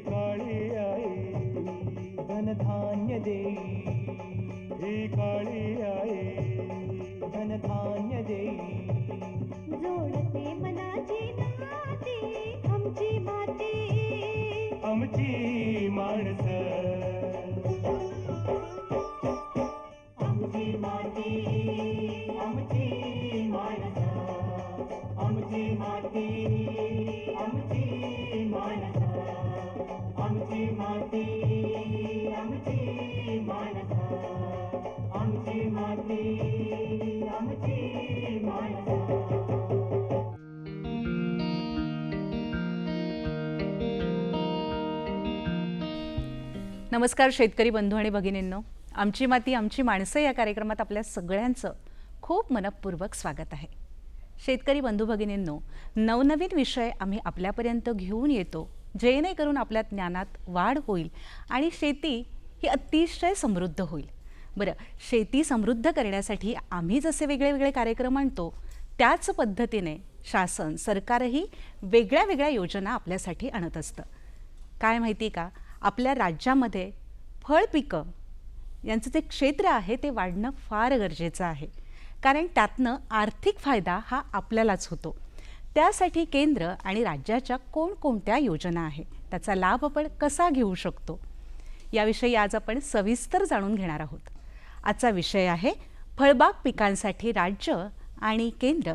काळी आई धनधान्य देई ही काळी आई धनधान्य नमस्कार शेतकरी बंधू आणि भगिनींनो. आमची माती आमची माणसं या कार्यक्रमात आपल्या सगळ्यांचं खूप मनपूर्वक स्वागत आहे. शेतकरी बंधू भगिनींनो नवनवीन विषय आम्ही आपल्यापर्यंत घेऊन येतो जेणेकरून आपल्या ज्ञानात वाढ होईल आणि शेती ही अतिशय समृद्ध होईल. बरं शेती समृद्ध करण्यासाठी आम्ही जसे वेगळे वेगळे कार्यक्रम आणतो त्याच पद्धतीने शासन सरकारही वेगळ्या वेगळ्या योजना आपल्यासाठी आणत असतं. काय माहिती का? आपल्या राज्यामध्ये फळ पिकं यांचं जे क्षेत्र आहे ते वाढणं फार गरजेचं आहे. कारण त्यातनं आर्थिक फायदा हा आपल्यालाच होतो. त्यासाठी केंद्र आणि राज्याच्या कोणकोणत्या योजना आहे त्याचा लाभ आपण कसा घेऊ शकतो याविषयी आज आपण सविस्तर जाणून घेणार आहोत. आजचा विषय आहे फळबाग पिकांसाठी राज्य आणि केंद्र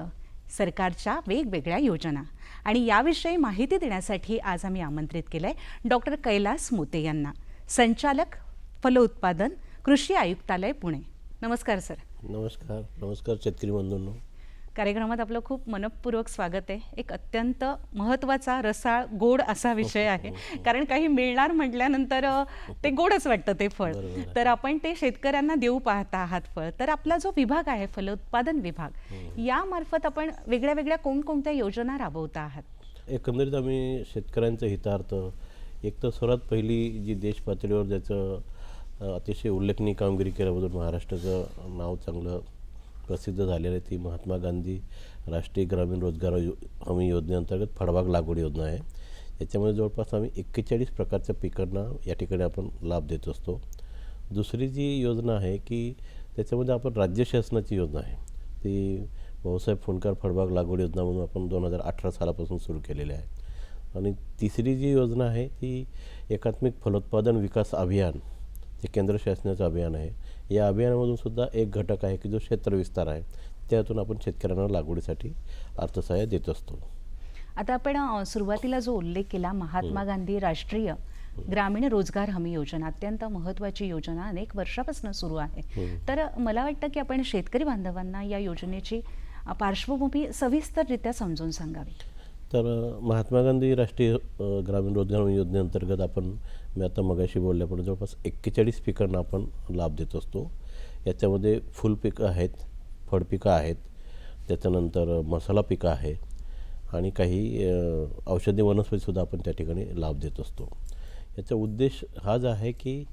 सरकारच्या वेगवेगळ्या योजना. आणि याविषयी माहिती देण्यासाठी आज आम्ही आमंत्रित केलं आहे डॉक्टर कैलास मोते यांना. संचालक फलोत्पादन कृषी आयुक्तालय पुणे. नमस्कार सर. नमस्कार. नमस्कार शेतकरी बंधूंनो कार्यक्रमात आपलं खूप मनपूर्वक स्वागत आहे. एक अत्यंत महत्त्वाचा रसाळ गोड असा विषय आहे. कारण काही मिळणार म्हटल्यानंतर ते गोडच वाटतं ते फळ. तर आपण ते शेतकऱ्यांना देऊ पाहता आहात फळ. तर आपला जो विभाग आहे फलोत्पादन विभाग यामार्फत आपण वेगळ्या वेगळ्या कोणकोणत्या योजना राबवता आहात? एकंदरीत आम्ही शेतकऱ्यांच्या हितार्थ एक तर सर्वात पहिली जी देश पातळीवर ज्याचं अतिशय उल्लेखनीय कामगिरी केल्याबद्दल महाराष्ट्राचं नाव चांगलं प्रसिद्ध झालेली आहे ती महात्मा गांधी राष्ट्रीय ग्रामीण रोजगार यो हमी योजनेअंतर्गत फळबाग लागवड योजना आहे. याच्यामध्ये जवळपास आम्ही एक्केचाळीस प्रकारच्या पिकांना या ठिकाणी आपण लाभ देत असतो. दुसरी जी योजना आहे की त्याच्यामध्ये आपण राज्य शासनाची योजना आहे. ती भाऊसाहेब फुंडकर फळबाग लागवड योजना म्हणून आपण दोन हजार अठरा सालापासून सुरू केलेली आहे. आणि तिसरी जी योजना आहे ती एकात्मिक फलोत्पादन विकास अभियान जे केंद्र शासनाचं अभियान आहे. या अभियानामधून सुद्धा एक घटक आहे की जो क्षेत्र विस्तार आहे. त्यातून आपण शेतकऱ्यांना लागवडीसाठी अर्थसहाय्य देत असतो. आता आपण सुरुवातीला जो उल्लेख केला महात्मा गांधी राष्ट्रीय ग्रामीण रोजगार हमी योजना अत्यंत महत्त्वाची योजना अनेक वर्षापासून सुरू आहे. तर मला वाटतं की आपण शेतकरी बांधवांना या योजनेची पार्श्वभूमी सविस्तररित्या समजून सांगावी. तर महात्मा गांधी राष्ट्रीय ग्रामीण रोजगार योजनेअंतर्गत आपण मी आता मगाशी बोलल्याप्रमाणे जवळपास एक्केचाळीस पिकांना आपण लाभ देत असतो. याच्यामध्ये फुलपिकं आहेत फळपिकं आहेत त्याच्यानंतर मसाला पिकं आहे आणि काही औषधी वनस्पतीसुद्धा आपण त्या ठिकाणी लाभ देत असतो. याचा उद्देश हाच आहे की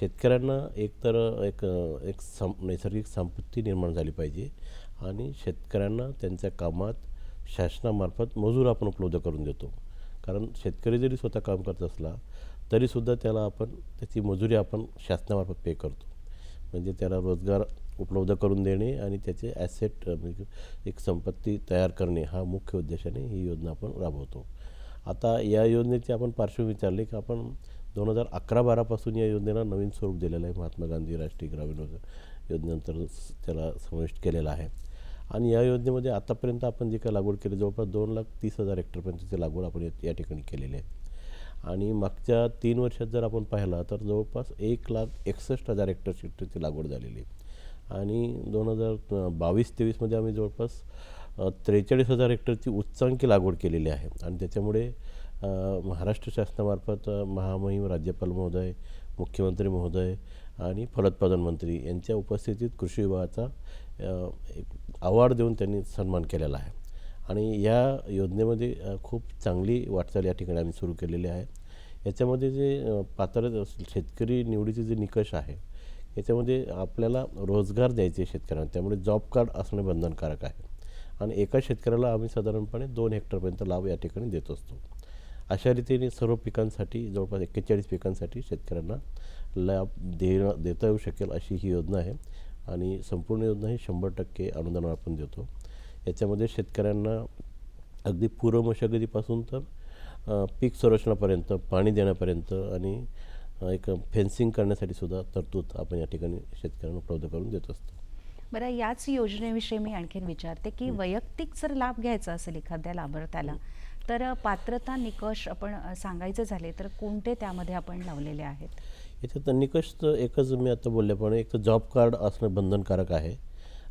शेतकऱ्यांना एकतर एक एक सं नैसर्गिक संपत्ती निर्माण झाली पाहिजे आणि शेतकऱ्यांना त्यांच्या कामात शासनामार्फत मजूर आपण उपलब्ध करून देतो. कारण शेतकरी जरी स्वतः काम करत असला तरीसुद्धा त्याला आपण त्याची मजुरी आपण शासनामार्फत पे करतो. म्हणजे त्याला रोजगार उपलब्ध करून देणे आणि त्याचे ॲसेट म्हणजे एक संपत्ती तयार करणे हा मुख्य उद्देशाने ही योजना आपण राबवतो. आता या योजनेची आपण पार्श्वभूमी विचारली की आपण दोन हजार अकरा बारापासून या योजनेला नवीन स्वरूप दिलेलं आहे. महात्मा गांधी राष्ट्रीय ग्रामीण रोजगार योजनेअंतर्गत त्याला समाविष्ट केलेला आहे. आणि या योजनेमध्ये आतापर्यंत आपण जी काही लागवड केली जवळपास दोन लाख तीस हजार हेक्टरपर्यंतची लागवड आपण या- ठिकाणी केलेली आहे. आणि मागच्या तीन वर्षात जर आपण पाहिला तर जवळपास एक लाख एकसष्ट हजार हेक्टर क्षेत्राची लागवड झालेली आहे. आणि दोन हजार बावीस तेवीसमध्ये आम्ही जवळपास त्रेचाळीस हजार हेक्टरची उच्चांकी लागवड केलेली आहे. आणि त्याच्यामुळे महाराष्ट्र शासनामार्फत महामहिम राज्यपाल महोदय मुख्यमंत्री महोदय आणि फलोत्पादन मंत्री यांच्या उपस्थितीत कृषी विभागाचा अवॉर्ड देऊन त्यांनी सन्मान केलेला आहे. आणि या योजनेमध्ये खूप चांगली वाटचाल या ठिकाणी आम्ही सुरू केलेली आहे. याच्यामध्ये जे पात्र शेतकरी निवडीचे जे निकष आहे याच्यामध्ये आपल्याला रोजगार द्यायचे शेतकऱ्यांना. त्यामुळे जॉब कार्ड असणे बंधनकारक आहे. आणि एका शेतकऱ्याला आम्ही साधारणपणे दोन हेक्टरपर्यंत लाभ या ठिकाणी देत असतो. अशा रीतीने सर्व पिकांसाठी जवळपास एक्केचाळीस पिकांसाठी शेतकऱ्यांना लाभ देणं देता येऊ शकेल अशी ही योजना आहे. आणि संपूर्ण योजना ही शंभर टक्के अनुदान आपण देतो. याच्यामध्ये शेतकऱ्यांना अगदी पूर्व मशागतीपासून तर पीक संरक्षणापर्यंत पाणी देण्यापर्यंत आणि एक फेन्सिंग करण्यासाठी सुद्धा तरतूद आपण या ठिकाणी शेतकऱ्यांना उपलब्ध करून देत असतो. बरं याच योजनेविषयी मी आणखीन विचारते की वैयक्तिक जर लाभ घ्यायचा असेल एखाद्या लाभार्थ्याला तर पात्रता निकष आपण सांगायचे झाले तर कोणते त्यामध्ये आपण लावलेले आहेत? याच्यात निकष तर एकच मी आता बोलल्याप्रमाणे एक तर जॉब कार्ड असणं बंधनकारक आहे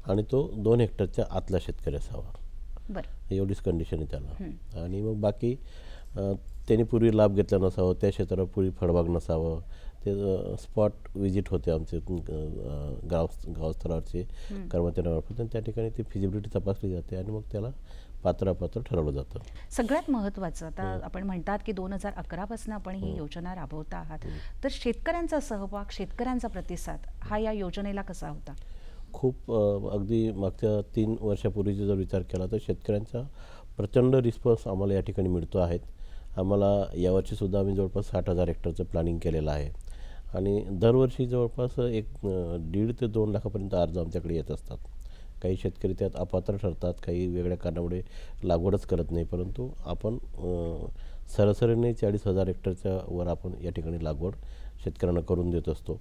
आणि तो दोन हेक्टरच्या आतला शेतकरी असावा. एवढीच कंडिशन आहे त्याला. आणि मग बाकी त्यांनी पूर्वी लाभ घेतला नसावं त्या क्षेत्रावर पूर्वी फळबाग नसावं ते स्पॉट विजिट होते आमचे गाव गावस्तरावरचे कर्मचाऱ्यांमार्फत. आणि त्या ठिकाणी ती फिजिबिलिटी तपासली जाते आणि मग त्याला पात्र अपात्र ठरवलं जातं. सगळ्यात महत्त्वाचं आता आपण म्हणतात की दोन हजार अकरापासून आपण ही योजना राबवता आहात. तर शेतकऱ्यांचा सहभाग शेतकऱ्यांचा प्रतिसाद हा या योजनेला कसा होता? खूप अगदी मागच्या तीन वर्षापूर्वीचा जर विचार केला तर शेतकऱ्यांचा प्रचंड रिस्पॉन्स आम्हाला या ठिकाणी मिळतो आहेत आम्हाला यावर्षीसुद्धा आम्ही जवळपास साठ हजार हेक्टरचं प्लॅनिंग केलेलं आहे. आणि दरवर्षी जवळपास एक दीड ते दोन लाखापर्यंत अर्ज आमच्याकडे येत असतात. काही शेतकरी त्यात अपात्र ठरतात काही वेगळ्या कारणामुळे लागवडच करत नाही. परंतु आपण सरासरीने चाळीस हजार हेक्टरच्या वर आपण या ठिकाणी लागवड शेतकऱ्यांना करून देत असतो.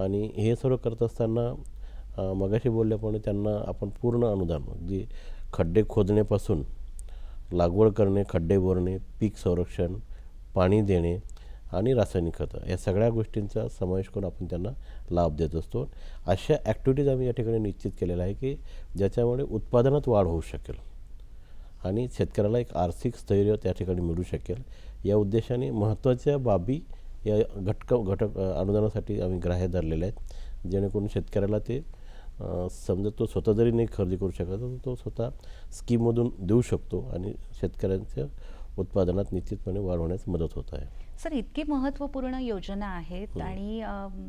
आणि हे सर्व करत असताना मगाशी बोलल्याप्रमाणे त्यांना आपण पूर्ण अनुदान अगदी खड्डे खोदण्यापासून लागवड करणे खड्डे भरणे पीक संरक्षण पाणी देणे आणि रासायनिक खतं या सगळ्या गोष्टींचा समावेश करून आपण त्यांना लाभ देत असतो. अशा ॲक्टिव्हिटीज आम्ही या ठिकाणी निश्चित केलेल्या आहे की ज्याच्यामुळे उत्पादनात वाढ होऊ शकेल आणि शेतकऱ्याला एक आर्थिक स्थैर्य त्या ठिकाणी मिळू शकेल. या उद्देशाने महत्त्वाच्या बाबी या घटक घटक अनुदानासाठी आम्ही ग्राह्य धरलेले आहेत जेणेकरून शेतकऱ्याला ते समजा तो स्वतः जरी नाही खरेदी करू शकत तर तो स्वतः स्कीममधून देऊ शकतो आणि शेतकऱ्यांचं उत्पादनात निश्चितपणे वाढ होण्यास मदत होत आहे. सर इतकी महत्त्वपूर्ण योजना आहेत आणि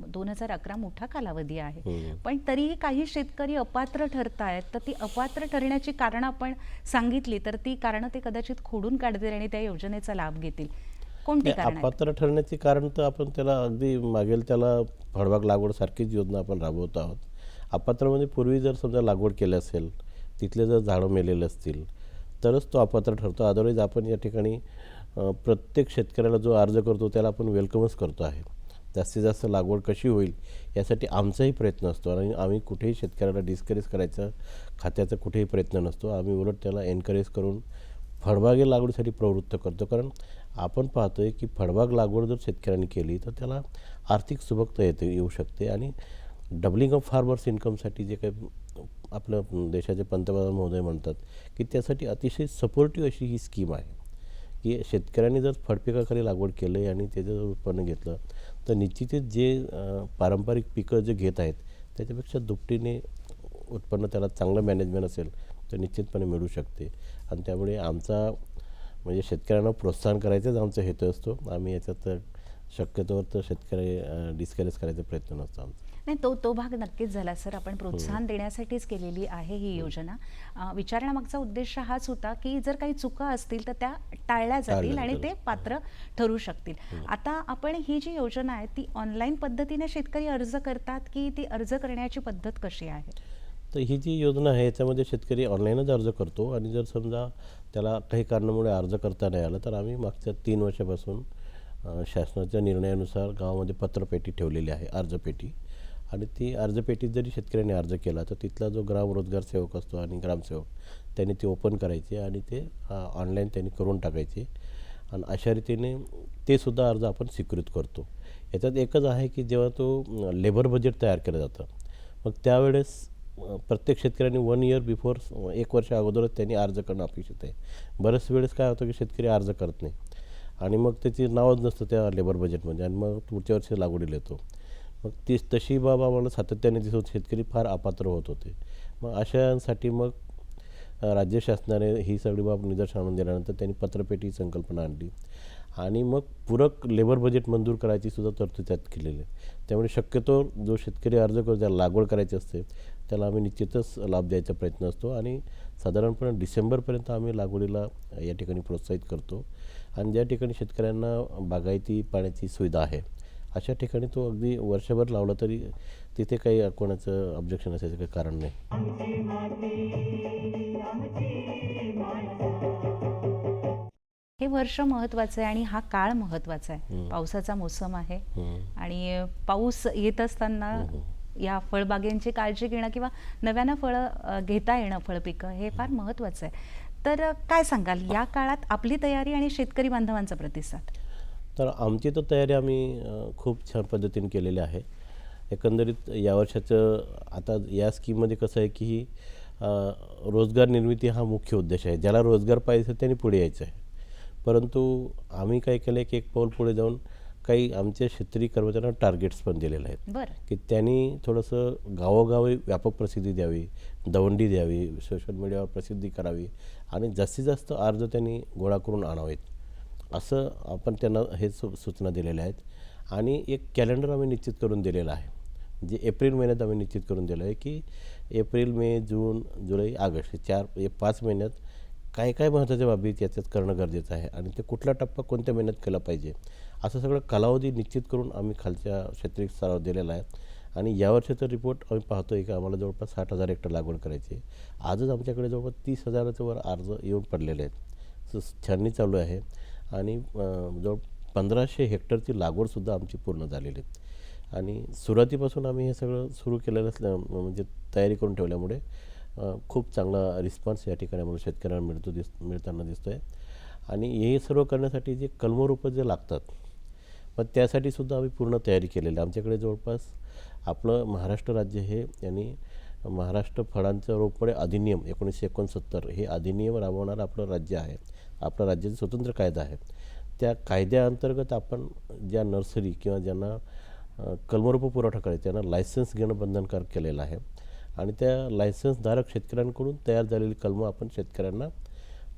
दोन हजार अकरा मोठा कालावधी आहे. पण तरीही काही शेतकरी अपात्र ठरतायत तर ती अपात्र ठरण्याची कारणं आपण सांगितली तर ती कारणं ते कदाचित खोडून काढतील आणि त्या योजनेचा लाभ घेतील. कोणती आहेत? अपात्र ठरण्याचे कारण तर आपण त्याला अगदी मागेल त्याला फळबाग लागवड सारखीच योजना आपण राबवत आहोत. अपात्रामध्ये पूर्वी जर समजा लागवड केली असेल तिथले जर झाडं मेलेले असतील तरच तो अपात्र ठरतो. अदरवाईज आपण या ठिकाणी प्रत्येक शेतकऱ्याला जो अर्ज करतो त्याला आपण वेलकमच करतो आहे. जास्तीत जास्त लागवड कशी होईल यासाठी आमचाही प्रयत्न असतो आणि आम्ही कुठेही शेतकऱ्याला डिस्करेज करायचा खात्याचा कुठेही प्रयत्न नसतो. आम्ही उलट त्याला एनकरेज करून फळबागे लागवडीसाठी प्रवृत्त करतो. कारण आपण पाहतो आहे की फळबाग लागवड जर शेतकऱ्यांनी केली तर त्याला आर्थिक सुबकता येते येऊ शकते आणि डबलिंग ऑफ फार्मर्स इन्कमसाठी जे काही आपलं देशाचे पंतप्रधान महोदय म्हणतात की त्यासाठी अतिशय सपोर्टिव्ह अशी ही स्कीम आहे. की शेतकऱ्यांनी जर फळपिकाखाली लागवड केलं आहे आणि त्याचं जर उत्पन्न घेतलं तर निश्चितच जे पारंपरिक पिकं जे घेत आहेत त्याच्यापेक्षा दुपटीने उत्पन्न त्याला चांगलं मॅनेजमेंट असेल तर निश्चितपणे मिळू शकते. आणि त्यामुळे आमचा म्हणजे शेतकऱ्यांना प्रोत्साहन करायचाच आमचा हेतू असतो. आम्ही याच्यात शक्यतोवर तर शेतकरी डिस्करेज करायचा प्रयत्न नसतो आमचा. नाही तो तो भाग नक्कीच झाला. सर आपण प्रोत्साहन देण्यासाठीच केलेली आहे ही योजना. अं, विचारण्यामागचा उद्देश हाच होता की जर काही चुका असतील तर त्या टाळल्या जातील आणि ते. पात्र ठरू शकतील. आता आपण ही जी योजना आहे ती ऑनलाईन पद्धतीने शेतकरी अर्ज करतात की ती अर्ज करण्याची पद्धत कशी आहे? तर ही जी योजना आहे याच्यामध्ये शेतकरी ऑनलाईनच अर्ज करतो आणि जर समजा त्याला काही कारणामुळे अर्ज करता नाही आला तर आम्ही मागच्या तीन वर्षापासून शासनाच्या निर्णयानुसार गावामध्ये पत्रपेटी ठेवलेली आहे अर्जपेटी. आणि ती अर्जपेटीत जरी शेतकऱ्यांनी अर्ज केला तर तिथला जो ग्राम रोजगार सेवक असतो आणि ग्रामसेवक त्यांनी ते ओपन करायचे आणि ते ऑनलाईन त्यांनी करून टाकायचे. आणि अशा रीतीने ते सुद्धा अर्ज आपण स्वीकृत करतो. याच्यात एकच आहे की जेव्हा तो लेबर बजेट तयार केलं जातं मग त्यावेळेस प्रत्येक शेतकऱ्यांनी वन इयर बिफोर एक वर्ष अगोदरच त्यांनी अर्ज करणं अपेक्षित आहे. बऱ्याच वेळेस काय होतं की शेतकरी अर्ज करत नाही. आणि मग त्याची नावच नसतं त्या लेबर बजेटमध्ये आणि मग पुढच्या वर्षी लागवडीला येतो. मग तीच तशी बाब आम्हाला सातत्याने दिसत होती, शेतकरी फार अपात्र होत होते. मग अशांसाठी मग राज्य शासनाने ही सगळी बाब निदर्शन आणून दिल्यानंतर त्यांनी पत्रपेटी संकल्पना आणली. आणि मग पूरक लेबर बजेट मंजूर करायची सुद्धा तरतूद त्यात केलेली आहे. त्यामुळे शक्यतो जो शेतकरी अर्ज करतो ज्याला लागवड करायची असते त्याला आम्ही निश्चितच लाभ द्यायचा प्रयत्न असतो. आणि साधारणपणे डिसेंबरपर्यंत आम्ही लागवडीला या ठिकाणी प्रोत्साहित करतो. आणि ज्या ठिकाणी शेतकऱ्यांना बागायती पाण्याची सुविधा आहे अशा ठिकाणी तो अगदी वर्षभर लावला तरी तिथे काही कोणाचं ऑब्जेक्शन असायचं काही कारण नाही. हे वर्ष महत्वाचं आहे आणि हा काळ महत्त्वाचा आहे. पावसाचा मोसम आहे. आणि पाऊस येत असताना या फळबागेंची काळजी घेणं किंवा नव्यानं फळं घेता येणं फळपिकं हे फार महत्त्वाचं आहे. तर काय सांगाल? या काळात आपली तयारी आणि शेतकरी बांधवांचा प्रतिसाद? तर आमची तर तयारी आम्ही खूप छान पद्धतीने केलेली आहे. एकंदरीत या वर्षाचं आता या स्कीममध्ये कसं आहे की ही रोजगार निर्मिती हा मुख्य उद्देश आहे. ज्याला रोजगार पाहिजे त्यांनी पुढे यायचं आहे. परंतु आम्ही काय केलं की एक पाऊल पुढे जाऊन काही आमच्या शेतकरी कर्मचाऱ्यांना टार्गेट्स पण दिलेले आहेत. की त्यांनी थोडंसं गावोगावी व्यापक प्रसिद्धी द्यावी दवंडी द्यावी सोशल मीडियावर प्रसिद्धी करावी आणि जास्तीत जास्त अर्ज त्यांनी गोळा करून आणावेत. असं आपण त्यांना हे सु सूचना दिलेल्या आहेत. आणि एक कॅलेंडर आम्ही निश्चित करून दिलेला आहे. जे एप्रिल महिन्यात आम्ही निश्चित करून दिलं आहे की एप्रिल मे जून जुलै ऑगस्ट हे चार हे पाच महिन्यात काय काय महत्त्वाच्या बाबी त्याच्यात करणं गरजेचं आहे आणि ते कुठला टप्पा कोणत्या महिन्यात केला पाहिजे असं सगळं कालावधी निश्चित करून आम्ही खालच्या क्षेत्रीय स्तरावर दिलेला आहे. आणि यावर्षीचा रिपोर्ट आम्ही पाहतो आहे की आम्हाला जवळपास साठ हजार हेक्टर लागवड करायची आहे. आजच आमच्याकडे जवळपास तीस हजाराच्या वर अर्ज येऊन पडलेले आहेत. छाननी चालू आहे. आणि जवळ पंधराशे हेक्टरची लागवडसुद्धा आमची पूर्ण झालेली आहे. आणि सुरुवातीपासून आम्ही हे सगळं सुरू केलेलं असल्या म्हणजे तयारी करून ठेवल्यामुळे खूप चांगला रिस्पॉन्स या ठिकाणी आम्हाला शेतकऱ्यांना मिळतो दिस मिळताना दिसतो आहे आणि हे सर्व करण्यासाठी जे कलमरोपं जे लागतात मग त्यासाठी सुद्धा आम्ही पूर्ण तयारी केलेली आहे. आमच्याकडे जवळपास आपलं महाराष्ट्र राज्य हे यांनी महाराष्ट्र फळांचं रोपडे अधिनियम एकोणीसशे एकोणसत्तर हे अधिनियम राबवणारं आपलं राज्य आहे. आपल्या राज्याचा स्वतंत्र कायदा आहे त्या कायद्याअंतर्गत आपण ज्या नर्सरी किंवा ज्यांना अ, पुरवठा करायचा त्यांना लायसन्स घेणं बंधनकारक केलेलं आहे. आणि त्या लायसन्सधारक शेतकऱ्यांकडून तयार झालेली कलमं आपण शेतकऱ्यांना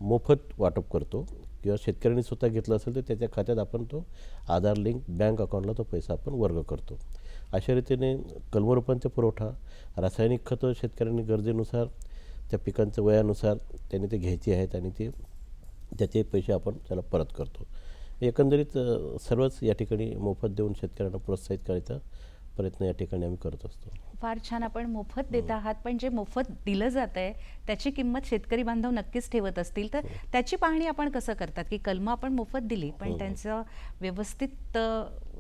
मोफत वाटप करतो किंवा शेतकऱ्यांनी स्वतः घेतलं असेल तर त्याच्या खात्यात आपण तो आधार लिंक बँक अकाउंटला तो पैसा आपण वर्ग करतो. अशा रीतीने कलमरोपांचा पुरवठा रासायनिक खतं शेतकऱ्यांनी गरजेनुसार त्या पिकांच्या वयानुसार त्यांनी ते घ्यायची आहेत आणि ते त्याचे पैसे आपण त्याला परत करतो. एकंदरीत सर्वच या ठिकाणी मोफत देऊन शेतकऱ्यांना प्रोत्साहित करायचा प्रयत्न या ठिकाणी आम्ही करत असतो. फार छान आपण मोफत देत आहात पण जे मोफत दिलं जात आहे त्याची किंमत शेतकरी बांधव नक्कीच ठेवत असतील. तर त्याची पाहणी आपण कसं करतात की कलमं आपण मोफत दिली पण त्यांचं व्यवस्थित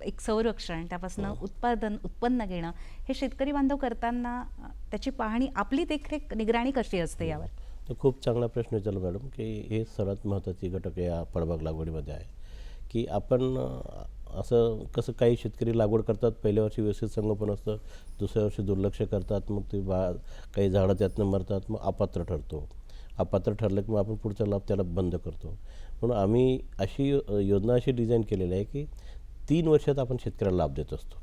एक संरक्षण त्यापासून उत्पादन उत्पन्न घेणं हे शेतकरी बांधव करताना त्याची पाहणी आपली देखरेख निगराणी कशी असते यावर? तर खूप चांगला प्रश्न विचारला मॅडम की हे सर्वात महत्त्वाची घटक या फळबाग लागवडीमध्ये आहे. की आपण असं कसं काही शेतकरी लागवड करतात पहिल्या वर्षी व्यवस्थित संगोपन असतं दुसऱ्या वर्षी दुर्लक्ष करतात मग ते बा काही झाडं त्यातनं मरतात मग अपात्र ठरतो. अपात्र ठरलं की मग आपण पुढचा लाभ त्याला बंद करतो. म्हणून आम्ही अशी योजना अशी डिझाईन केलेली आहे की तीन वर्षात आपण शेतकऱ्याला लाभ देत असतो.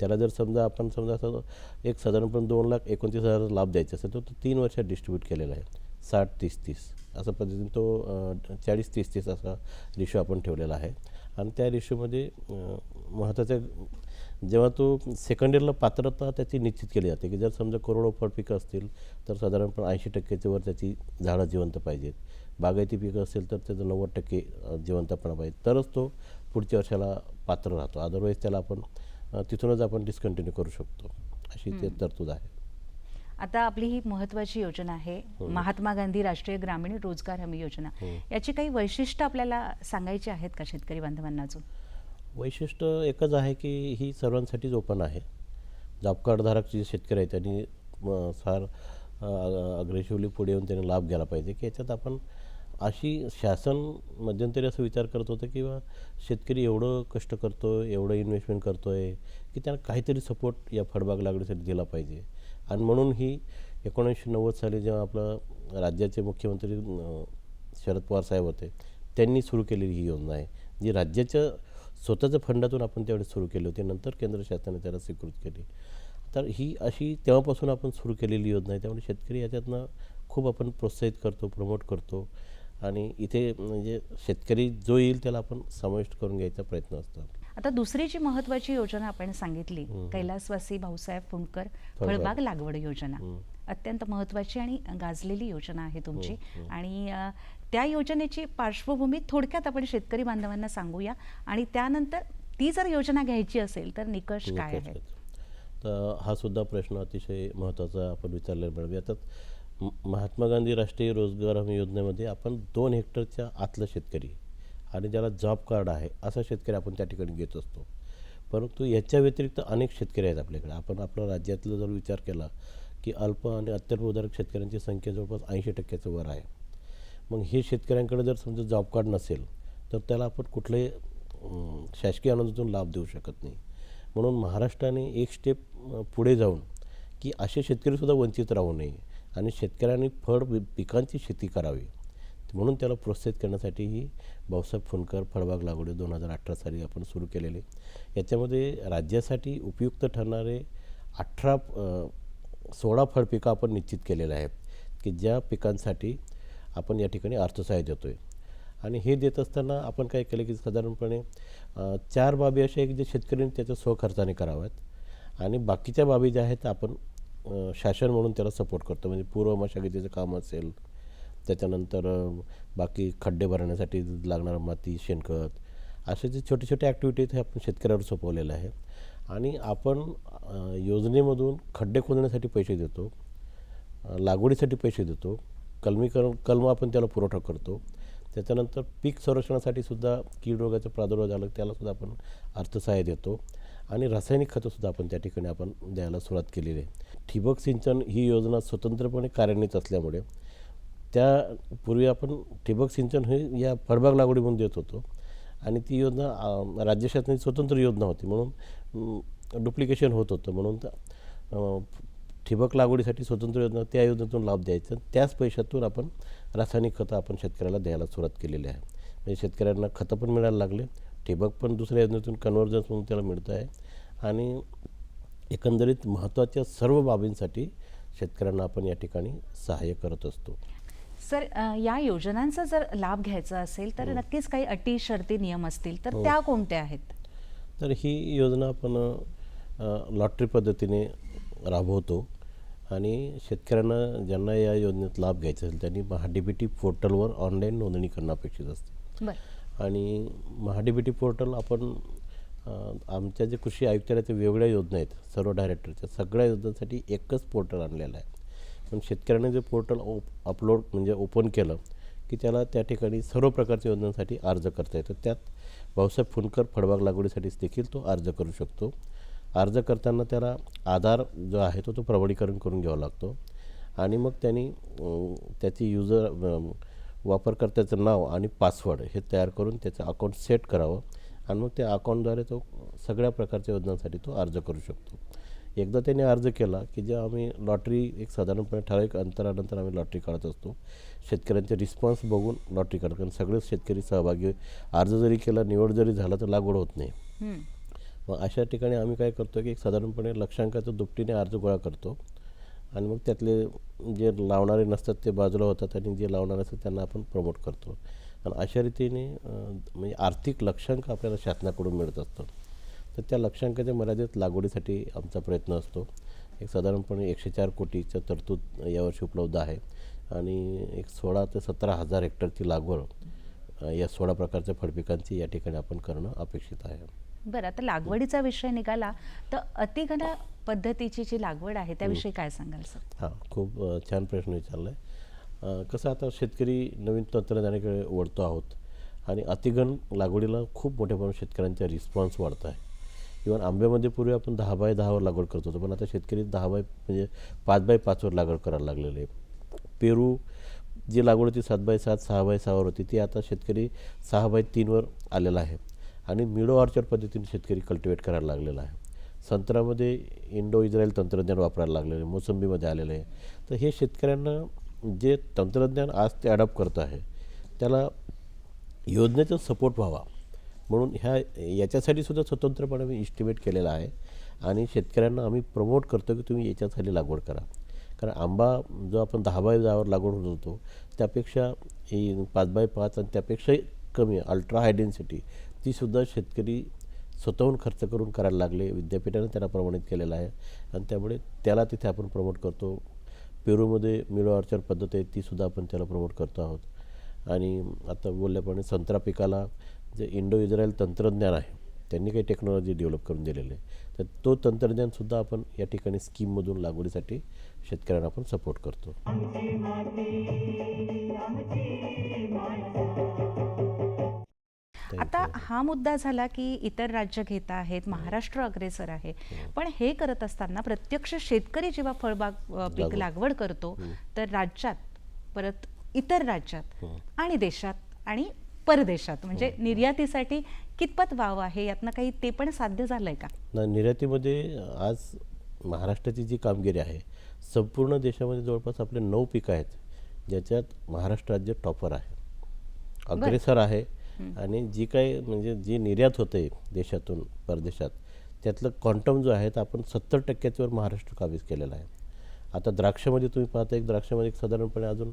त्याला जर समजा आपण समजा असं एक साधारणपणे दोन लाख एकोणतीस हजार लाभ द्यायचा असेल तर तो तीन वर्षात डिस्ट्रीब्यूट केलेला आहे. साठ तीस तीस असा पद्धतीने तो चाळीस तीस तीस असा रेशो आपण ठेवलेला आहे. आणि त्या रेशोमध्ये महत्त्वाचं जेव्हा तो सेकंड इयरला पात्रता त्याची निश्चित केली जाते की जर समजा करोडो फळ पिकं असतील तर साधारणपणे ऐंशी टक्क्याच्या वर त्याची झाडं जिवंत पाहिजेत. बागायती पिकं असेल तर त्याचं नव्वद टक्के जिवंतपणा पाहिजे. तरच तो पुढच्या वर्षाला पात्र राहतो. अदरवाईज त्याला आपण तिथूनच आपण डिस्कंटिन्यू करू शकतो. अशी ते तरतूद आहे. आता आपली ही महत्वाची योजना आहे महात्मा गांधी राष्ट्रीय ग्रामीण रोजगार हमी योजना. याची काही वैशिष्ट्य आपल्याला सांगायची आहेत का शेतकरी बांधवांना अजून? वैशिष्ट्य एकच आहे की ही सर्वांसाठीच ओपन आहे. जॉब कार्डधारक जे शेतकरी आहेत त्यांनी फार अग्रेसिव्हली पुढे येऊन त्यांनी लाभ घ्यायला पाहिजे. की याच्यात आपण अशी शासन मध्यंतरी असं विचार करत होतं की बा शेतकरी एवढं कष्ट करतो एवढं इन्व्हेस्टमेंट करतो आहे की त्यांना काहीतरी सपोर्ट या फळबाग लागवडीसाठी दिला पाहिजे. आणि म्हणून ही एकोणीसशे नव्वद साली जेव्हा आपलं राज्याचे मुख्यमंत्री शरद पवार साहेब होते त्यांनी सुरू केलेली ही योजना आहे जी राज्याच्या स्वतःच्या फंडातून आपण त्यावेळेस सुरू केली होती नंतर केंद्र शासनाने त्याला स्वीकृत केली. तर ही अशी तेव्हापासून आपण सुरू केलेली योजना आहे त्यामुळे शेतकरी याच्यातनं खूप आपण प्रोत्साहित करतो प्रमोट करतो आणि इथे म्हणजे शेतकरी जो येईल त्याला आपण समाविष्ट करून घ्यायचा प्रयत्न असतो. आता दुसरी जी महत्वाची योजना आपण सांगितली कैलासवासी भाऊसाहेब फुंडकर फळबाग. लागवड योजना. अत्यंत महत्वाची आणि गाजलेली योजना आहे तुमची. आणि त्या योजनेची पार्श्वभूमी थोडक्यात आपण शेतकरी बांधवांना सांगूया. आणि त्यानंतर ती जर योजना घ्यायची असेल तर निकष काय आहेत? आहेत. तर हा सुद्धा प्रश्न अतिशय महत्त्वाचा आपण विचारलेला याच्यात म- महात्मा गांधी राष्ट्रीय रोजगार हमी योजनेमध्ये आपण दोन हेक्टरच्या आतलं शेतकरी आणि ज्याला जॉब कार्ड आहे असा शेतकरी आपण त्या ठिकाणी घेत असतो. परंतु याच्या व्यतिरिक्त अनेक शेतकरी आहेत आपल्याकडे. आपण आपल्या राज्यातला जर विचार केला की अल्प आणि अत्यल्पउदारक शेतकऱ्यांची संख्या जवळपास ऐंशी टक्क्याचं वर आहे. मग हे शेतकऱ्यांकडे जर समजा जॉब कार्ड नसेल तर त्याला आपण कुठल्याही शासकीय आनंदातून लाभ देऊ शकत नाही. म्हणून महाराष्ट्राने एक स्टेप पुढे जाऊन की असे शेतकरीसुद्धा वंचित राहू नये आणि शेतकऱ्यांनी फळ पिकांची शेती करावी. म्हणून त्याला प्रोत्साहित करण्यासाठी ही भाऊसाहेब फुंडकर फळबाग लागवडी दोन हजार अठरा साली आपण सुरू केलेले. याच्यामध्ये राज्यासाठी उपयुक्त ठरणारे अठरा सोळा फळ पिकं आपण निश्चित केलेले आहेत की ज्या पिकांसाठी आपण या ठिकाणी अर्थसहाय्य देतो आहे आणि हे देत असताना आपण काय केलं की साधारणपणे चार बाबी अशा आहे की जे शेतकऱ्यांनी त्याच्या स्वखर्चाने कराव्यात. आणि बाकीच्या बाबी ज्या आहेत आपण शासन म्हणून त्याला सपोर्ट करतो. म्हणजे पूर्व मशागतीचं काम असेल त्याच्यानंतर बाकी खड्डे भरण्यासाठी लागणारं माती शेणखत असे जे छोटे छोटे ॲक्टिव्हिटीज हे आपण शेतकऱ्यावर सोपवलेलं आहे आणि आपण योजनेमधून खड्डे खोदण्यासाठी पैसे देतो लागवडीसाठी पैसे देतो कलमीकरण कलम आपण त्याला पुरवठा करतो. त्याच्यानंतर पीक संरक्षणासाठी सुद्धा कीड रोगाचा प्रादुर्भाव झाला त्यालासुद्धा आपण अर्थसहाय्य देतो. आणि रासायनिक खतंसुद्धा आपण त्या ठिकाणी आपण द्यायला सुरुवात केलेली आहे. ठिबक सिंचन ही योजना स्वतंत्रपणे कार्यान्वित असल्यामुळे त्यापूर्वी आपण ठिबक सिंचन हे या फळबाग लागवडी म्हणून देत होतो. आणि ती योजना राज्य शासनाची स्वतंत्र योजना होती म्हणून डुप्लिकेशन होत होतं म्हणून ठिबक लागवडीसाठी स्वतंत्र योजना त्या योजनेतून लाभ द्यायचा. त्याच पैशातून आपण रासायनिक खतं आपण शेतकऱ्याला द्यायला सुरुवात केलेली आहे. म्हणजे शेतकऱ्यांना खतं पण मिळायला लागले ठिबक पण दुसऱ्या योजनेतून कन्व्हर्जन्स म्हणून त्याला मिळतं आहे. आणि एकंदरीत महत्त्वाच्या सर्व बाबींसाठी शेतकऱ्यांना आपण या ठिकाणी सहाय्य करत असतो. सर या योजनांचा जर लाभ घ्यायचा असेल तर नक्कीच काही अटी शर्ती नियम असतील तर त्या कोणत्या आहेत? तर ही योजना आपण लॉटरी पद्धतीने राबवतो आणि शेतकऱ्यांना ज्यांना या योजनेत लाभ घ्यायचा असेल त्यांनी महाडीबीटी पोर्टलवर ऑनलाईन नोंदणी करणं अपेक्षित असते. आणि महाडीबीटी पोर्टल आपण आमच्या जे कृषी आयुक्तालयाच्या वेगळ्या योजना आहेत सर्व डायरेक्टरच्या सगळ्या योजनांसाठी एकच पोर्टल आणलेलं आहे. पण शेतकऱ्याने जे पोर्टल ओप अपलोड म्हणजे ओपन केलं की त्याला त्या ठिकाणी सर्व प्रकारच्या योजनांसाठी अर्ज करता येतो. त्यात भाऊसाहेब फुनकर फळबाग लागवडीसाठी देखील तो अर्ज करू शकतो. अर्ज करताना त्याला आधार जो आहे तो तो प्रमाणीकरण करून घ्यावा लागतो. आणि मग त्यांनी त्याची युजर वापरकर्त्याचं नाव आणि पासवर्ड हे तयार करून त्याचं अकाउंट सेट करावं. आणि मग त्या अकाउंटद्वारे तो सगळ्या प्रकारच्या योजनांसाठी तो अर्ज करू शकतो. एकदा त्याने अर्ज केला की जे आम्ही लॉटरी एक साधारणपणे ठराविक अंतरानंतर आम्ही लॉटरी काढत असतो. शेतकऱ्यांचे रिस्पॉन्स बघून लॉटरी काढतो कारण सगळेच शेतकरी सहभागी अर्ज जरी केला निवड जरी झाला तर लागवड होत नाही. मग अशा ठिकाणी आम्ही काय करतो की एक साधारणपणे लक्षांकाच्या दुपटीने अर्ज गोळा करतो. आणि मग त्यातले जे लावणारे नसतात ते बाजूला होतात आणि जे लावणारे असतात त्यांना आपण प्रमोट करतो. आणि अशा रीतीने म्हणजे आर्थिक लक्षांक आपल्याला शासनाकडून मिळत असतं तर त्या लक्षांकाच्या मर्यादित लागवडीसाठी आमचा प्रयत्न असतो. एक साधारणपणे एकशे चार कोटीचं तरतूद यावर्षी उपलब्ध आहे आणि एक सोळा ते सतरा हजार हेक्टरची लागवड या सोळा प्रकारच्या फळपिकांची या ठिकाणी आपण करणं अपेक्षित आहे. बरं आता लागवडीचा विषय निघाला तर अतिघन पद्धतीची जी लागवड आहे त्याविषयी काय सांगाल सर? हां खूप छान प्रश्न विचारला आहे कसं आता शेतकरी नवीन तंत्रज्ञानाकडे वळतो आहोत आणि अतिगण लागवडीला खूप मोठ्या प्रमाणात शेतकऱ्यांचा रिस्पॉन्स वाढत आहे. इव्हन आंब्यामध्ये पूर्वी आपण दहा बाय दहावर लागवड करत होतो पण आता शेतकरी दहा बाय म्हणजे पाच बाय पाचवर लागवड करायला लागलेले आहे पेरू जी लागवड होती सात बाय सात सहा बाय सहावर होती ती आता शेतकरी सहा बाय तीनवर आलेला आहे. आणि मिडो ऑर्चर पद्धतीने शेतकरी कल्टिवेट करायला लागलेला आहे. संत्र्यामध्ये इंडो इस्रायल तंत्रज्ञान वापरायला लागलेलं आहे मोसंबीमध्ये आलेलं आहे. तर हे शेतकऱ्यांना जे तंत्रज्ञान आज ते अडॉप्ट करत आहे त्याला योजनेचा सपोर्ट व्हावा. म्हणून ह्या याच्यासाठी सुद्धा स्वतंत्रपणे आम्ही इस्टिमेट केलेला आहे. आणि शेतकऱ्यांना आम्ही प्रमोट करतो की तुम्ही याच्यासाठी लागवड करा. कारण आंबा जो आपण दहा बाय दहावर लागवड होत होतो त्यापेक्षा ही पाच बाय पाच आणि त्यापेक्षाही कमी अल्ट्रा हाय डेन्सिटी तीसुद्धा शेतकरी स्वतःहून खर्च करून करायला लागले. विद्यापीठाने त्यांना प्रमाणित केलेलं आहे. आणि त्यामुळे त्याला तिथे आपण प्रमोट करतो. पेरूमध्ये मिलो ऑर्चर पद्धत आहे तीसुद्धा आपण त्याला प्रमोट करतो आहोत. आणि आता बोलल्याप्रमाणे संत्रा पिकाला जे इंडो इस्रायल तंत्रज्ञान आहे त्यांनी काही टेक्नॉलॉजी डेव्हलप करून दिलेली आहे. तर तो तंत्रज्ञानसुद्धा आपण या ठिकाणी स्कीममधून लागवडीसाठी शेतकऱ्यांना आपण सपोर्ट करतो. आता हा मुद्दा झाला की इतर राज्य घेत आहेत महाराष्ट्र अग्रेसर आहे. पण हे करत असताना प्रत्यक्ष शेतकरी जेव्हा फळबाग पीक. लागवड. करतो तर राज्यात परत इतर राज्यात आणि देशात आणि परदेशात. म्हणजे निर्यातीसाठी कितपत वाव आहे? यातनं काही ते पण साध्य झालंय का? निर्यातीमध्ये आज महाराष्ट्राची जी कामगिरी आहे संपूर्ण देशामध्ये जवळपास आपले नऊ पिकं आहेत ज्याच्यात महाराष्ट्र राज्य टॉपर आहे. अग्रेसर आहे आणि जी काही म्हणजे जी निर्यात होते देशातून परदेशात त्यातलं क्वांटम जो आहे तर आपण सत्तर टक्क्याच्यावर महाराष्ट्र काबीज केलेला आहे. आता द्राक्षामध्ये तुम्ही पाहता एक द्राक्षामध्ये साधारणपणे अजून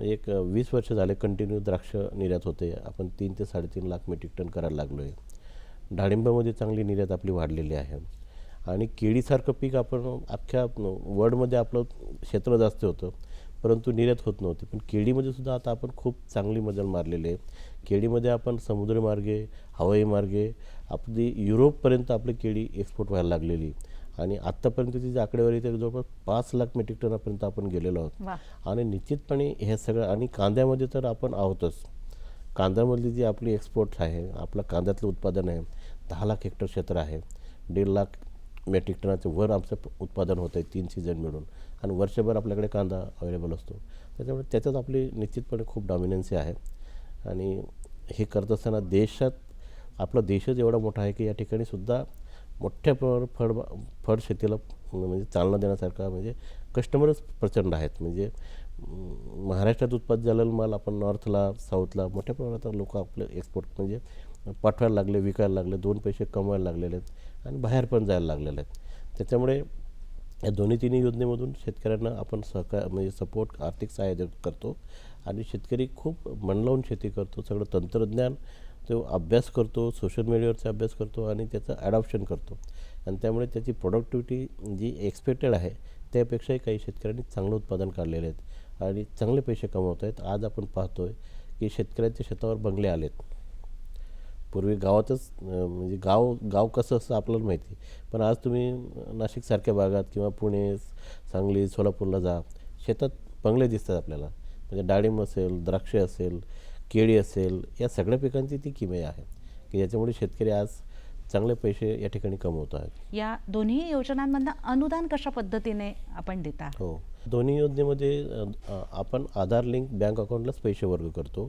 म्हणजे एक वीस वर्ष झाले कंटिन्यू द्राक्ष निर्यात होते. आपण तीन ते साडेतीन लाख मेट्रिक टन करायला लागलो आहे डाळिंबामध्ये चांगली निर्यात आपली वाढलेली आहे. आणि केळीसारखं पीक आपण अख्ख्या वर्ल्डमध्ये आपलं क्षेत्र जास्त होतं परंतु निर्यात होत नव्हती. पण केळीमध्ये सुद्धा आता आपण खूप चांगली मजल मारलेली आहे. केळीमध्ये आपण समुद्रमार्गे हवाई मार्गे आपली युरोपपर्यंत आपली केळी एक्सपोर्ट व्हायला लागलेली आणि आत्तापर्यंतची जी आकडेवारी ते जवळपास पाच लाख मेट्रिक टनापर्यंत आपण गेलेलो आहोत. आणि निश्चितपणे हे सगळं आणि कांद्यामध्ये तर आपण आहोतच. कांद्यामधली जी आपली एक्सपोर्ट आहे आपलं कांद्यातलं उत्पादन आहे दहा लाख हेक्टर क्षेत्र आहे. दीड लाख मेट्रिक टनाचं वर आमचं उत्पादन होतं आहे तीन सीझन मिळून. आणि वर्षभर आपल्याकडे कांदा अवेलेबल असतो. त्याच्यामुळे त्याच्यात आपली निश्चितपणे खूप डॉमिनन्सी आहे. आणि हे करत असताना देशात आपला देशच एवढा मोठा आहे की या ठिकाणी सुद्धा मोठ्या प्रमाणावर फळ फळ शेतीला म्हणजे चालना देण्यासारखा म्हणजे कस्टमरच प्रचंड आहेत. म्हणजे महाराष्ट्रात उत्पादित झालेला माल आपण नॉर्थला साऊथला मोठ्या प्रमाणात लोक आपले एक्सपोर्ट म्हणजे पाठवायला लागले विकायला लागले दोन पैसे कमवायला लागलेले आहेत आणि बाहेर पण जायला लागलेले आहेत. त्याच्यामुळे या दोन्ही तिन्ही योजनेमधून शेतकऱ्यांना आपण सहकार म्हणजे सपोर्ट आर्थिक सहाय्य करतो आणि शेतकरी खूप मन लावून शेती करतो. सगळं तंत्रज्ञान तो अभ्यास करतो सोशल मीडियावरचा अभ्यास करतो आणि त्याचं ॲडॉप्शन करतो. आणि त्यामुळे त्याची प्रोडक्टिव्हिटी जी एक्सपेक्टेड आहे त्यापेक्षाही काही शेतकऱ्यांनी चांगलं उत्पादन काढलेले आहेत आणि चांगले पैसे कमवत आहेत. आज आपण पाहतो आहे की शेतकऱ्यांच्या शेतावर बंगले आलेत. पूर्वी गावातच म्हणजे गाव गाव कसं असं आपल्याला माहिती. पण आज तुम्ही नाशिकसारख्या भागात किंवा पुणे सांगली सोलापूरला जा. शेतात बंगले दिसतात आपल्याला. म्हणजे डाळिंब असेल द्राक्षे असेल केळी असेल या सगळ्या पिकांची ती किमया आहे की ज्याच्यामुळे शेतकरी आज चांगले पैसे या ठिकाणी कमवत आहेत. या दोन्ही योजनांमधनं अनुदान कशा पद्धतीने आपण देता? हो. दोन्ही योजनेमध्ये आपण आधार लिंक बँक अकाउंटलाच पैसे वर्ग करतो.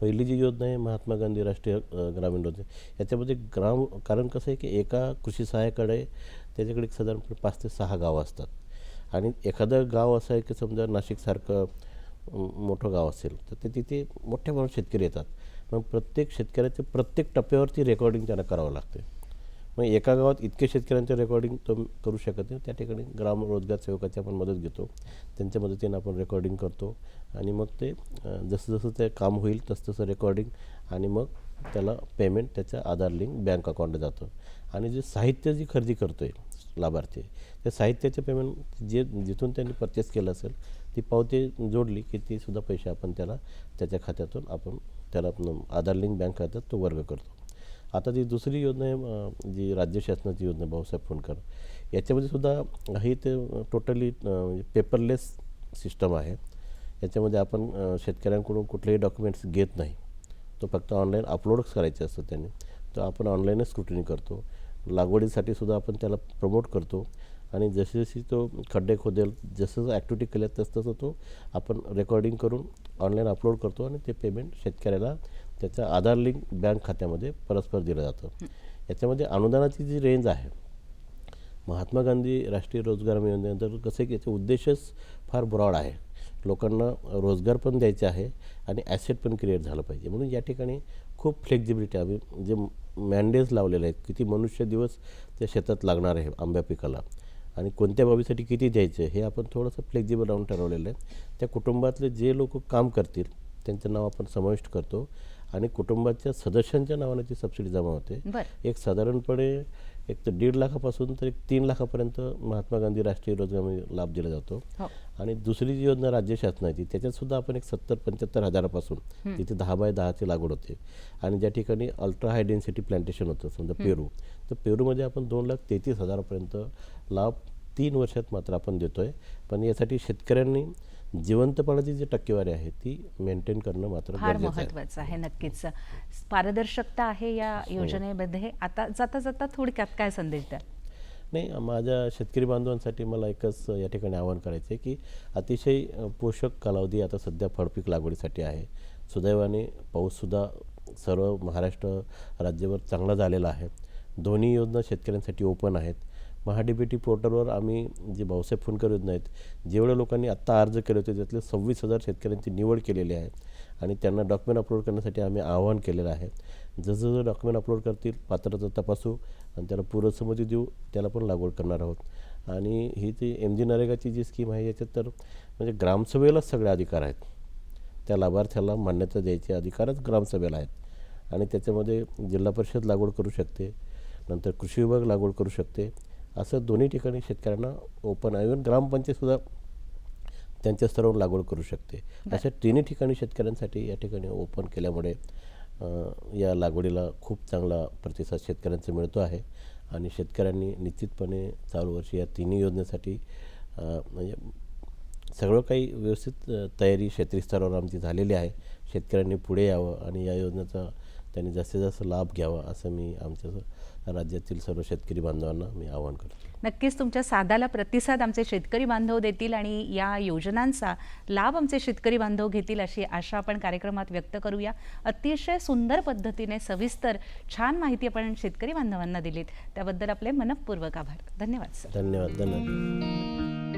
पहिली जी योजना आहे महात्मा गांधी राष्ट्रीय ग्रामीण रोजगार याच्यामध्ये ग्राम कारण कसं आहे की एका कृषी सहाय्याकडे त्याच्याकडे साधारणपणे पाच ते सहा गावं असतात. आणि एखादं गाव असं आहे की समजा नाशिकसारखं मोठं गाव असेल तर ते तिथे मोठ्या प्रमाणात शेतकरी येतात. मग प्रत्येक शेतकऱ्याचे प्रत्येक टप्प्यावरती रेकॉर्डिंग त्यांना करावं लागते. मग एका गावात इतके शेतकऱ्यांचं रेकॉर्डिंग तो करू शकत नाही त्या ठिकाणी ग्राम रोजगार सेवकाची आपण मदत घेतो. त्यांच्या मदतीनं आपण रेकॉर्डिंग करतो आणि मग ते जसं जसं ते काम होईल तसं तसं रेकॉर्डिंग आणि मग त्याला पेमेंट त्याच्या आधार लिंक बँक अकाउंटला जातं. आणि जे साहित्य जी खरेदी करतो आहे लाभार्थी त्या साहित्याचे पेमेंट जे जिथून त्यांनी परचेस केलं असेल ती पावती जोडली की ती सुद्धा पैसे आपण त्याला त्याच्या खात्यातून आपण त्याला आधार लिंक बँक खात्यात तो वर्ग करतो. आता जी दुसरी योजना आहे जी राज्य शासनाची योजना भाऊसाहेब फुंडकर याच्यामध्ये सुद्धा ही ते टोटली पेपरलेस सिस्टम आहे. याच्यामध्ये आपण शेतकऱ्यांकडून कुठलेही डॉक्युमेंट्स घेत नाही. तो फक्त ऑनलाईन अपलोडच करायचे असतं त्यांनी. तर आपण ऑनलाईनच स्क्रुटिनी करतो. लागवडीसाठी सुद्धा आपण त्याला प्रमोट करतो. आणि जशी जशी तो खड्डे खोदेल जसं जसं ॲक्टिव्हिटी केल्या तसं तसं तो आपण रेकॉर्डिंग करून ऑनलाईन अपलोड करतो आणि ते पेमेंट शेतकऱ्याला त्याच्या आधार लिंक बँक खात्यामध्ये परस्पर दिलं जातं. याच्यामध्ये अनुदानाची जी रेंज आहे महात्मा गांधी राष्ट्रीय रोजगार हमी योजनेअंतर्गत कसं आहे की याचा उद्देशच फार ब्रॉड आहे. लोकांना रोजगार पण द्यायचे आहे आणि ॲसेट पण क्रिएट झालं पाहिजे. म्हणून या ठिकाणी खूप फ्लेक्झिबिलिटी आम्ही जे मँडेज लावलेले आहेत. किती मनुष्य दिवस त्या शेतात लागणार आहे आंब्या पिकाला? आणि कोणत्या बाबीसाठी किती द्यायचं? हे आपण थोडंसं फ्लेक्झिबल राहून ठरवलेलं आहे. त्या कुटुंबातले जे लोक काम करतील त्यांचं नाव आपण समाविष्ट करतो. आणि कुटुंबाच्या सदस्यांच्या नावाने ती सबसिडी जमा होते. एक साधारणपणे एक तर दीड लाखापासून तर एक तीन लाखापर्यंत महात्मा गांधी राष्ट्रीय रोजगार लाभ दिला जातो. हो. आणि दुसरी जी योजना राज्य शासनाची त्याच्यात सुद्धा आपण एक सत्तर पंच्याहत्तर हजारापासून तिथे दहा बाय दहाची लागवड होते. आणि ज्या ठिकाणी अल्ट्रा हाय डेन्सिटी प्लांटेशन होतं समजा पेरू तर पेरूमध्ये आपण दोन लाख तेहतीस हजारापर्यंत लाभ तीन वर्षात मात्र आपण देतोय. पण यासाठी शेतकऱ्यांनी जिवंतपणाची जी टक्केवारी आहे ती मेंटेन करणं मात्र फार महत्वाचं आहे. नक्कीच. पारदर्शकता आहे या हो. योजनेमध्ये. आता जाता जाता थोडक्यात काय संदेश द्या नाही माझ्या शेतकरी बांधवांसाठी मला एकच या ठिकाणी आवाहन करायचं आहे की अतिशय पोषक कालावधी आता सध्या फळपीक लागवडीसाठी आहे. सुदैवाने पाऊससुद्धा सर्व महाराष्ट्र राज्यभर चांगला झालेला आहे. दोन्ही योजना शेतकऱ्यांसाठी ओपन आहेत. महाडीबीटी पोर्टलवर आम्ही जे भाऊसाहेब फुनकर योजना आहेत जेवढ्या लोकांनी आत्ता अर्ज केले होते त्यातले सव्वीस हजार शेतकऱ्यांची निवड केलेली आहे आणि त्यांना डॉक्युमेंट अपलोड करण्यासाठी आम्ही आवाहन केलेलं आहे. जसं डॉक्युमेंट अपलोड करतील पात्रता तपासू आणि त्याला पूर्वसंमती देऊ त्याला पण लागवड करणार आहोत. आणि ही ती एम जी नरेगाची जी स्कीम आहे याच्यात तर म्हणजे ग्रामसभेलाच सगळे अधिकार आहेत. त्या लाभार्थ्याला मान्यता द्यायचे अधिकारच ग्रामसभेला आहेत. आणि त्याच्यामध्ये जिल्हा परिषद लागवड करू शकते नंतर कृषी विभाग लागवड करू शकते. असं दोन्ही ठिकाणी शेतकऱ्यांना ओपन आहे. इव्हन ग्रामपंचायतसुद्धा त्यांच्या स्तरावर लागवड करू शकते. अशा तिन्ही ठिकाणी शेतकऱ्यांसाठी या ठिकाणी ओपन केल्यामुळे या लागवडीला खूप चांगला प्रतिसाद शेतकऱ्यांचा मिळतो आहे. आणि शेतकऱ्यांनी निश्चितपणे चालू वर्षी या तिन्ही योजनेसाठी म्हणजे सगळं काही व्यवस्थित तयारी क्षेत्रीय स्तरावर आमची झालेली आहे. शेतकऱ्यांनी पुढे यावं आणि या योजनेचा त्यांनी जास्तीत जास्त लाभ घ्यावा असं मी आमच्या राज्यातील सर्व शेतकरी बांधवांना मी आवाहन करतो. नक्कीच तुमच्या सादाला प्रतिसाद आमचे शेतकरी बांधव देतील आणि या योजनांचा लाभ आमचे शेतकरी बांधव घेतील अशी आशा आपण कार्यक्रमात व्यक्त करूया. अतिशय सुंदर पद्धतीने सविस्तर छान माहिती आपण शेतकरी बांधवांना दिलीत. त्याबद्दल आपले मनपूर्वक आभार. धन्यवाद सर. धन्यवाद धन्यवाद.